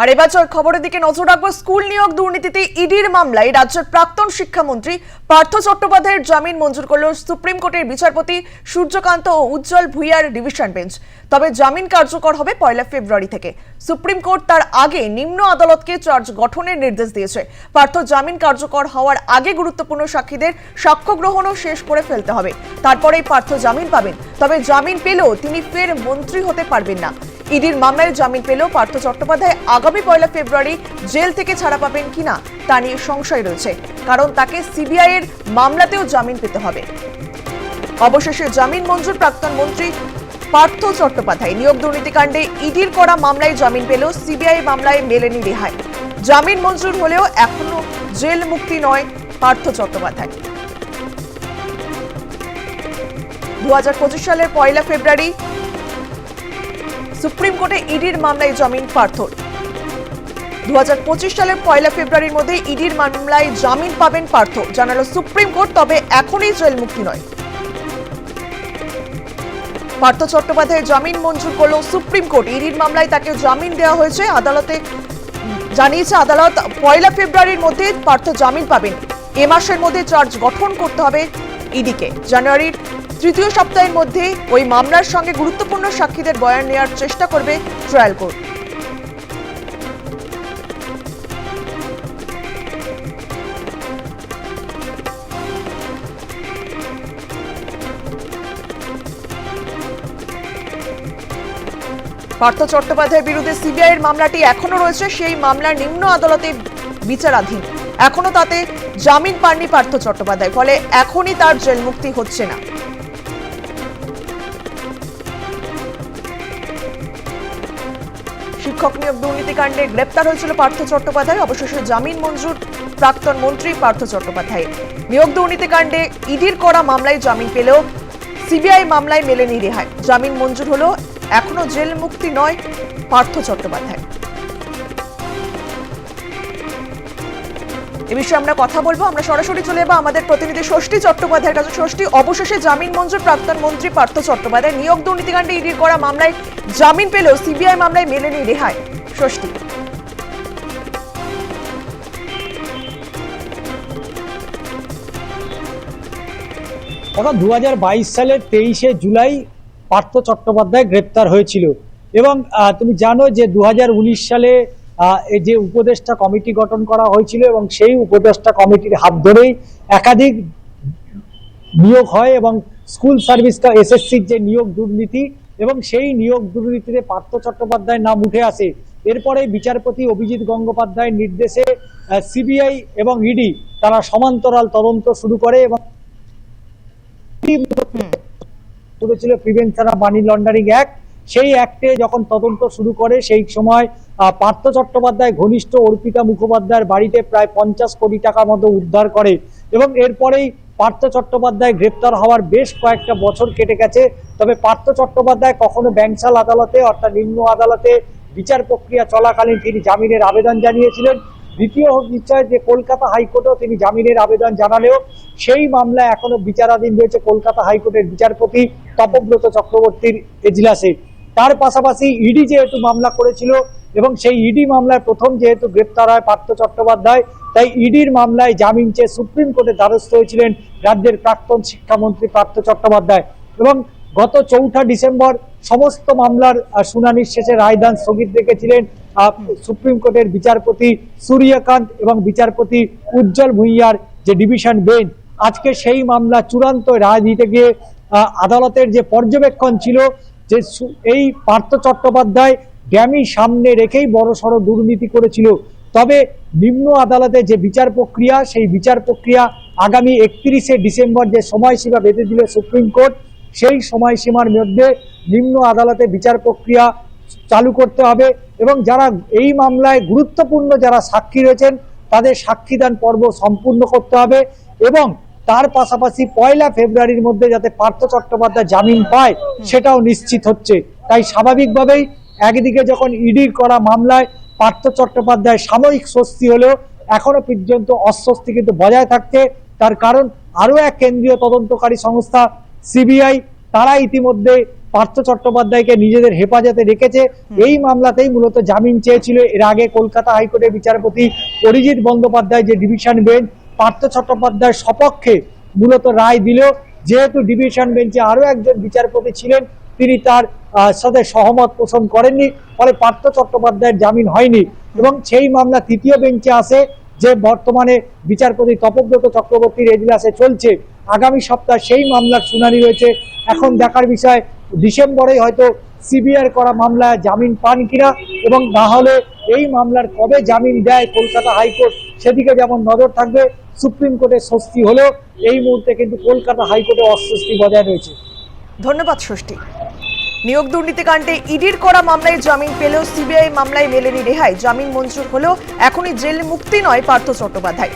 আর এবছর খবরের দিকে নজর রাখব। স্কুল নিয়োগ দুর্নীতিতে ইডির মামলায় রাজ্যের প্রাক্তন শিক্ষামন্ত্রী পার্থ চট্টোপাধ্যায়ের জামিন মঞ্জুর করল সুপ্রিম কোর্টের বিচারপতি সূর্যকান্ত ও উজ্জ্বল ভুইয়ার ডিভিশন বেঞ্চ। তবে জামিন কার্যকর হবে পয়লা ফেব্রুয়ারি থেকে। সুপ্রিম কোর্ট তার আগে নিম্ন আদালতকে চার্জ গঠনের নির্দেশ দিয়েছে। পার্থ জামিন কার্যকর হওয়ার আগে গুরুত্বপূর্ণ সাক্ষীদের সাক্ষ্য গ্রহণও শেষ করে ফেলতে হবে। তারপরেই পার্থ জামিন পাবেন। তবে জামিন পেলেও তিনি ফের মন্ত্রী হতে পারবেন না। ইডির মামলায় জামিন পেলেও পার্থ চট্টোপাধ্যায় আগামী পয়লা ফেব্রুয়ারি জেল থেকে ছাড়া পাবেন কিনা তা নিয়ে সংশয় রয়েছে। কারণ তাকে সিবিআই এর মামলাতেও জামিন পেতে হবে। অবশেষে জামিন মঞ্জুর প্রাক্তন মন্ত্রী পার্থ চট্টোপাধ্যায় নিয়োগ দুর্নীতিকাণ্ডে ইডির করা মামলায় জামিন পেলেও সিবিআই মামলায় মেলেনি রেহাই। জামিন মঞ্জুর হলেও এখনও জেল মুক্তি নয় পার্থ চট্টোপাধ্যায়। দু হাজার পঁচিশ সালের পয়লা ফেব্রুয়ারি সুপ্রিম কোর্টে ইডির মামলায় জামিন পার্থর। দু সালের পয়লা ফেব্রুয়ারির মধ্যে ইডির মামলায় জামিন পাবেন পার্থ জানালো সুপ্রিম কোর্ট, তবে এখনই জেল মুক্তি নয়। পার্থ চট্টোপাধ্যায় জামিন মঞ্জুর করল সুপ্রিম কোর্ট, ইডির মামলায় তাকে জামিন দেওয়া হয়েছে। আদালতে জানিয়েছে আদালত, পয়লা ফেব্রুয়ারির মধ্যে পার্থ জামিন পাবেন। এ মাসের মধ্যে চার্জ গঠন করতে হবে ইডিকে। জানুয়ারির তৃতীয় সপ্তাহের মধ্যে ওই মামলার সঙ্গে গুরুত্বপূর্ণ সাক্ষীদের বয়ান নেওয়ার চেষ্টা করবে ট্রায়াল কোর্ট। পার্থ চট্টোপাধ্যায়ের বিরুদ্ধে সিবিআই এর মামলাটি এখনও রয়েছে। সেই মামলার নিম্ন আদালতে বিচারাধীন। এখনও তাতে জামিন পাননি পার্থ চট্টোপাধ্যায়, ফলে এখনই তার জেল মুক্তি হচ্ছে না। শিক্ষক নিয়োগ দুর্নীতিকাণ্ডে গ্রেপ্তার হয়েছিল পার্থ চট্টোপাধ্যায়। অবশেষে জামিন মঞ্জুর প্রাক্তন মন্ত্রী পার্থ চট্টোপাধ্যায়। নিয়োগ দুর্নীতিকাণ্ডে ইডির করা মামলায় জামিন পেলেও সিবিআই মামলায় মেলেনি রেহাই। জামিন মঞ্জুর হলো এখনও জেল মুক্তি নয়, পার্থ চট্টোপাধ্যায়। এ বিষয়ে আমরা কথা বলব। আমরা সরাসরি চলে যাব আমাদের প্রতিনিধি ষষ্ঠী চট্টোপাধ্যায়ের কাছে। ষষ্ঠী, অবশেষে জামিন মঞ্জুর প্রাক্তন মন্ত্রী পার্থ চট্টোপাধ্যায়। নিয়োগ দুর্নীতিকাণ্ডে ইডির করা মামলায় জামিন পেলেও সিবিআই মামলায় মেলেনি রেহাই। ষষ্ঠী। অর্থাৎ দু সালের তেইশে জুলাই পার্থ চট্টোপাধ্যায় গ্রেপ্তার হয়েছিল। এবং তুমি জানো যে দু সালে এই যে উপদেষ্টা কমিটি গঠন করা হয়েছিল এবং সেই উপদেষ্টা কমিটির হাত ধরেই একাধিক নিয়োগ হয় এবং স্কুল সার্ভিস এসএসসির যে নিয়োগ দুর্নীতি এবং সেই নিয়োগ দুর্নীতিতে পার্থ চট্টোপাধ্যায়ের নাম উঠে আসে। এরপরে বিচারপতি অভিজিৎ গঙ্গোপাধ্যায়ের নির্দেশে সিবিআই এবং ইডি তারা সমান্তরাল তদন্ত শুরু করে এবং করেছিল prevention of money laundering act. সেই অ্যাক্টে যখন তদন্ত শুরু করে, সেই সময় পার্থ চট্টোপাধ্যায় ঘনিষ্ঠ অর্পিতা মুখোপাধ্যায়ের বাড়িতে প্রায় পঞ্চাশ কোটি টাকার মতো উদ্ধার করে এবং এরপরেই পার্থ চট্টোপাধ্যায় গ্রেপ্তার হওয়ার বেশ কয়েকটা বছর কেটে গেছে। তবে পার্থ চট্টোপাধ্যায় কখনো ব্যাংশাল আদালতে অর্থাৎ নিম্ন আদালতে বিচার প্রক্রিয়া চলাকালীন তিনি জামিনের আবেদন জানিয়েছিলেন। দ্বিতীয় বিষয় যে কলকাতা হাইকোর্টেও তিনি জামিনের আবেদন জানালেও সেই মামলা এখনও বিচারাধীন রয়েছে কলকাতা হাইকোর্টের বিচারপতি তপব্রত চক্রবর্তীর এজলাসে। তার পাশাপাশি ইডি যেহেতু মামলা করেছিল এবং সেই ইডি মামলায় প্রথম যেহেতু গ্রেপ্তার হয় পার্থ চট্টোপাধ্যায়, তাই ইডির মামলায় জামিন চেয়ে সুপ্রিম কোর্টের দ্বারস্থ হয়েছিলেন রাজ্যের প্রাক্তন শিক্ষামন্ত্রী পার্থ চট্টোপাধ্যায় এবং গত চৌঠা ডিসেম্বর সমস্ত মামলার শুনানির শেষে রায়দান স্থগিত রেখেছিলেন সুপ্রিম কোর্টের বিচারপতি সূর্যকান্ত এবং বিচারপতি উজ্জ্বল ভুইয়ার যে ডিভিশন বেঞ্চ, আজকে সেই মামলা চূড়ান্ত রায় দিতে গিয়ে আদালতের যে পর্যবেক্ষণ ছিল যে এই পার্থ চট্টোপাধ্যায় ড্যামি সামনে রেখেই বড় সড় দুর্নীতি করেছিল। তবে নিম্ন আদালতে যে বিচার প্রক্রিয়া, সেই বিচার প্রক্রিয়া আগামী একত্রিশে ডিসেম্বর যে সময়সীমা বেঁধে দিল সুপ্রিম কোর্ট, সেই সময়সীমার মধ্যে নিম্ন আদালতে বিচার প্রক্রিয়া চালু করতে হবে এবং যারা এই মামলায় গুরুত্বপূর্ণ যারা সাক্ষী রয়েছেন, তাদের সাক্ষীদান পর্ব সম্পূর্ণ করতে হবে এবং তার পাশাপাশি পয়লা ফেব্রুয়ারির মধ্যে যাতে পার্থ চট্টোপাধ্যায় জামিন পায়, সেটাও নিশ্চিত হচ্ছে। তাই স্বাভাবিকভাবেই একদিকে যখন ইডির করা মামলায় পার্থ চট্টোপাধ্যায় সাময়িক স্বস্তি হলেও এখনও পর্যন্ত অস্বস্তি কিন্তু বজায় থাকছে, তার কারণ আরও এক কেন্দ্রীয় তদন্তকারী সংস্থা, সিবিআই, তারা ইতিমধ্যে পার্থ চট্টোপাধ্যায়কে নিজেদের হেফাজতে রেখেছে। এই মামলাতেই মূলত জামিন চেয়েছিল। এর আগে কলকাতা হাইকোর্টের বিচারপতি অরিজিৎ বন্দ্যোপাধ্যায় যে ডিভিশন বেঞ্চ পার্থ চট্টোপাধ্যায়ের সপক্ষে মূলত রায় দিল। যেহেতু ডিভিশন বেঞ্চে আরও একজন বিচারপতি ছিলেন তিনি তার সাথে সহমত পোষণ করেননি। ফলে পার্থ চট্টোপাধ্যায়ের জামিন হয়নি এবং সেই মামলা তৃতীয় বেঞ্চে আসে যে বর্তমানে বিচারপতি তপব্রত চক্রবর্তীর এজলাসে চলছে। আগামী সপ্তাহ সেই মামলার শুনানি রয়েছে। এখন দেখার বিষয় ডিসেম্বরে হয়তো সিবিআই করা মামলায় জামিন পান কিনা এবং না হলে এই মামলার কবে জামিন দেয় কলকাতা হাইকোর্ট সেদিকে যেমন নজর থাকবে, সুপ্রিম কোর্টের স্বস্তি হলেও এই মুহূর্তে কিন্তু কলকাতা হাইকোর্টে অস্বস্তি বজায় রয়েছে। ধন্যবাদ, ষষ্ঠী। নিয়োগ দুর্নীতিকাণ্ডে ইডির করা মামলায় জামিন পেলেও সিবিআই মামলায় মেলেনি রেহাই। জামিন মঞ্জুর হলেও এখনই জেল মুক্তি নয় পার্থ চট্টোপাধ্যায়।